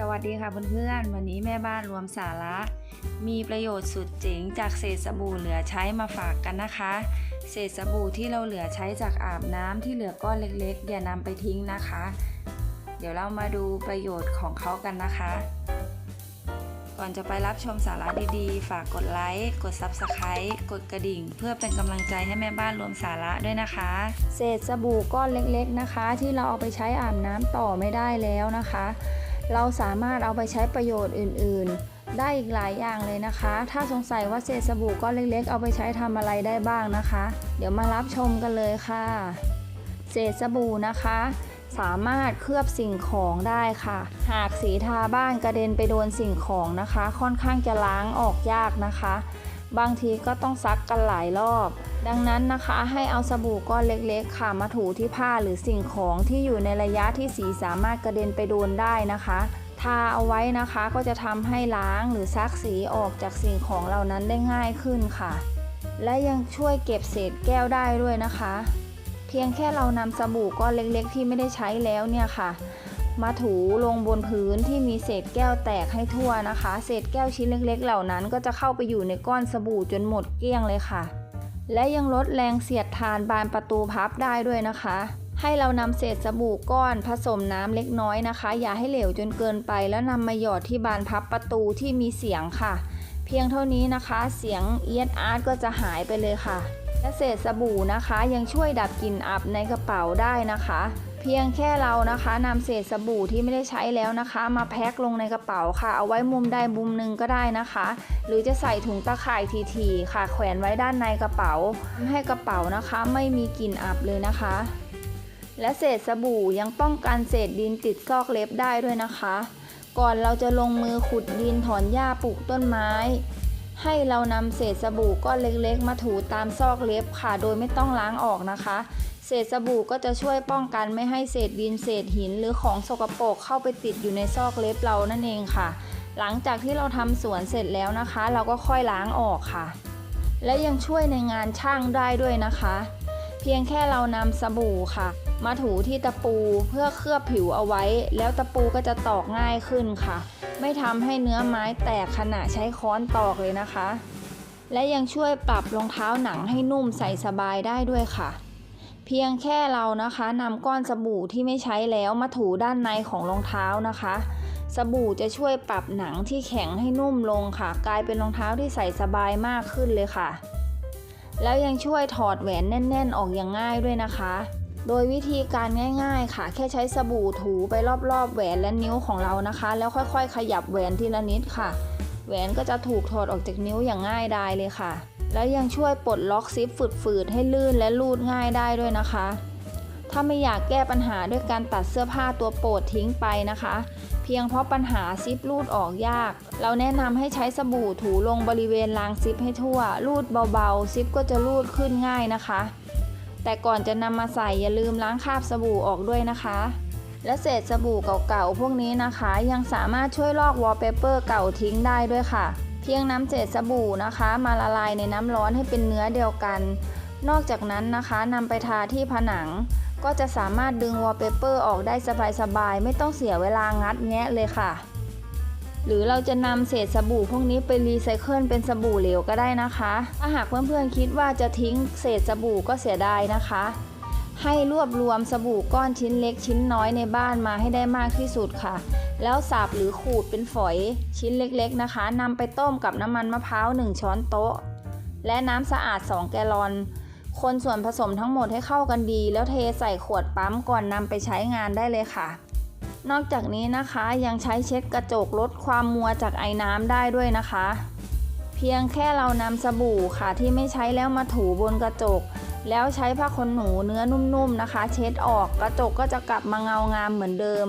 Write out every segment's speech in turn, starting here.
สวัสดีค่ะเพื่อนๆ วันนี้แม่บ้านรวมสาระ มีประโยชน์สุดเจ๋งจากเศษสบู่เหลือใช้มาฝากกันนะคะ เศษสบู่ที่เราเหลือใช้จากอาบน้ำที่เหลือก้อนเล็กๆ อย่านำไปทิ้งนะคะ เดี๋ยวเรามาดูประโยชน์ของเขากันนะคะ ก่อนจะไปรับชมสาระดีๆ ฝากกดไลค์ กด Subscribe กดกระดิ่ง เพื่อเป็นกำลังใจให้แม่บ้านรวมสาระด้วยนะคะ เศษสบู่ก้อนเล็กๆนะคะ ที่เราเอาไปใช้อาบน้ำต่อไม่ได้แล้วนะคะ เราสามารถเอาไปใช้ประโยชน์อื่น ๆ ได้อีกหลายอย่างเลยนะคะ ถ้าสงสัยว่าเศษสบู่ก้อนเล็กๆ เอาไปใช้ทำอะไรได้บ้างนะคะ เดี๋ยวมารับชมกันเลยค่ะ เศษสบู่นะคะ สามารถเคลือบสิ่งของได้ค่ะ หากสีทาบ้านกระเด็นไปโดนสิ่งของนะคะ ค่อนข้างจะล้างออกยากนะคะ บางทีก็ต้องซักกันหลายรอบ ดังนั้นนะคะให้เอาสบู่ก้อนเล็กๆ ค่ะมาถูที่ผ้าหรือสิ่งของที่อยู่ในระยะที่สีสามารถกระเด็นไปโดนได้นะคะทาเอาไว้นะคะก็จะทำให้ล้างหรือซักสีออกจากสิ่งของเหล่านั้นได้ง่ายขึ้นค่ะ และยังช่วยเก็บเศษแก้วได้ด้วยนะคะ เพียงแค่เรานำสบู่ก้อนเล็กๆ ที่ไม่ได้ใช้แล้วเนี่ยค่ะ มาถูลงบนพื้นที่มีเศษแก้วแตกให้ทั่วนะคะ เศษแก้วชิ้นเล็กๆ เหล่านั้น ก็จะเข้าไปอยู่ในก้อนสบู่จนหมดเกลี้ยงเลยค่ะ และยังลดแรงเสียดทานบานประตูพับได้ด้วยนะคะ ให้เรานำเศษสบู่ก้อนผสมน้ำเล็กน้อยนะคะ อย่าให้เหลวจนเกินไป แล้วนำมาหยอดที่บานพับประตูที่มีเสียงค่ะ เพียงเท่านี้นะคะ เสียงเอียดอาร์ตก็จะหายไปเลยค่ะและเศษสบู่นะคะยังช่วยดับกลิ่นอับในกระเป๋าได้นะคะ พียงแค่เรานะคะนำเศษสบู่ที่ไม่ได้ใช้แล้วนะคะ มาแพ็คลงในกระเป๋าค่ะ เอาไว้มุมใดมุมหนึ่งก็ได้นะคะ หรือจะใส่ถุงตะข่ายทีๆค่ะ แขวนไว้ด้านในกระเป๋าทำให้กระเป๋านะคะ ไม่มีกลิ่นอับเลยนะคะ และเศษสบู่ยังป้องกันเศษดินติดซอกเล็บได้ด้วยนะคะ ก่อนเราจะลงมือขุดดินถอนหญ้าปลูกต้นไม้ ให้เรานำเศษสบู่ก้อนเล็กๆ มาถูตามซอกเล็บค่ะ โดยไม่ต้องล้างออกนะคะ เศษสบู่ก็จะช่วยป้องกันไม่ให้เศษดินเศษหิน หรือของสกปรกเข้าไปติดอยู่ในซอกเล็บเรานั่นเองค่ะ หลังจากที่เราทำสวนเสร็จแล้วนะคะ เราก็ค่อยล้างออกค่ะ และยังช่วยในงานช่างได้ด้วยนะคะ เพียงแค่เรานำสบู่ค่ะ มาถูที่ตะปูเพื่อเคลือบผิวเอาไว้ แล้วตะปูก็จะตอกง่ายขึ้นค่ะ ไม่ทำให้เนื้อไม้แตกขณะใช้ค้อนตอกเลยนะคะ และยังช่วยปรับรองเท้าหนังให้นุ่มใส่สบายได้ด้วยค่ะ เพียงแค่เรานะคะนำก้อนสบู่ที่ไม่ใช้แล้วมาถูด้านในของรองเท้านะคะ สบู่จะช่วยปรับหนังที่แข็งให้นุ่มลงค่ะ กลายเป็นรองเท้าที่ใส่สบายมากขึ้นเลยค่ะ แล้วยังช่วยถอดแหวนแน่น ๆ ออกอย่างง่ายด้วยนะคะ โดยวิธีการง่าย ๆ ค่ะ แค่ใช้สบู่ถูไปรอบๆ แหวนและนิ้วของเรานะคะ แล้วค่อยๆ ขยับแหวนทีละนิดค่ะ แหวนก็จะถูกถอดออกจากนิ้วอย่างง่ายดายเลยค่ะ แล้วยังช่วยปลดล็อกซิปฝืดๆให้ลื่นและลูดง่ายได้ด้วยนะคะ ถ้าไม่อยากแก้ปัญหาด้วยการตัดเสื้อผ้าตัวโปรดทิ้งไปนะคะ เพียงเพราะปัญหาซิปรูดออกยาก เราแนะนำให้ใช้สบู่ถูลงบริเวณรางซิปให้ทั่วรูดเบาๆ ซิปก็จะรูดขึ้นง่ายนะคะ แต่ก่อนจะนำมาใส่อย่าลืมล้างคราบสบู่ออกด้วยนะคะ และเศษสบู่เก่าๆพวกนี้นะคะ ยังสามารถช่วยลอกวอลเปเปอร์เก่าทิ้งได้ด้วยค่ะ เพียงน้ำเศษสบู่นะคะ มาละลายในน้ำร้อนให้เป็นเนื้อเดียวกัน นอกจากนั้นนะคะนำไปทาที่ผนัง ก็จะสามารถดึงวอลเปเปอร์ออกได้สบายๆไม่ต้องเสียเวลางัดแงะเลยค่ะ หรือเราจะนำเศษสบู่พวกนี้ไปรีไซเคิลเป็นสบู่เหลวก็ได้นะคะ ถ้าหากเพื่อนๆคิดว่าจะทิ้งเศษสบู่ก็เสียดายนะคะ ให้รวบรวมสบู่ก้อนชิ้นเล็กชิ้นน้อยในบ้านมาให้ได้มากที่สุดค่ะ แล้วสับหรือขูดเป็นฝอยชิ้นเล็กๆนะคะนำไปต้มกับน้ำมันมะพร้าว 1 ช้อนโต๊ะ และน้ำสะอาด 2 แกลลอน คนส่วนผสมทั้งหมดให้เข้ากันดี แล้วเทใส่ขวดปั๊มก่อนนำไปใช้งานได้เลยค่ะ นอกจากนี้นะคะยังใช้เช็ดกระจกลดความมัวจากไอ้น้ำได้ด้วยนะคะ เพียงแค่เรานำสบู่ค่ะที่ไม่ใช้แล้วมาถูบนกระจก แล้วใช้ผ้าขนหนูเนื้อนุ่มๆนะคะ เช็ดออกกระจกก็จะกลับมาเงางามเหมือนเดิม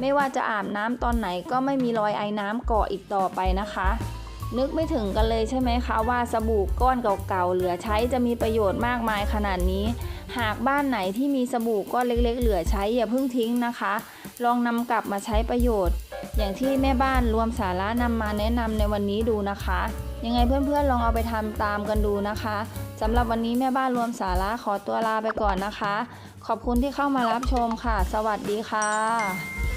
ไม่ว่าจะอาบน้ำตอนไหนก็ไม่มีรอยไอ้น้ำเกาะอีกต่อไปนะคะนึกไม่ถึงกันเลยใช่ไหมคะว่าสบู่ก้อนเก่าๆเหลือใช้จะมีประโยชน์มากมายขนาดนี้ หากบ้านไหนที่มีสบู่ก้อนเล็กๆ เหลือใช้อย่าเพิ่งทิ้งนะคะ ลองนำกลับมาใช้ประโยชน์ อย่างที่แม่บ้านรวมสาระนำมาแนะนำในวันนี้ดูนะคะ ยังไงเพื่อนๆลองเอาไปทำตามกันดูนะคะสำหรับวันนี้แม่บ้านรวมสาระขอตัวลาไปก่อนนะคะ ขอบคุณที่เข้ามารับชมค่ะ สวัสดีค่ะ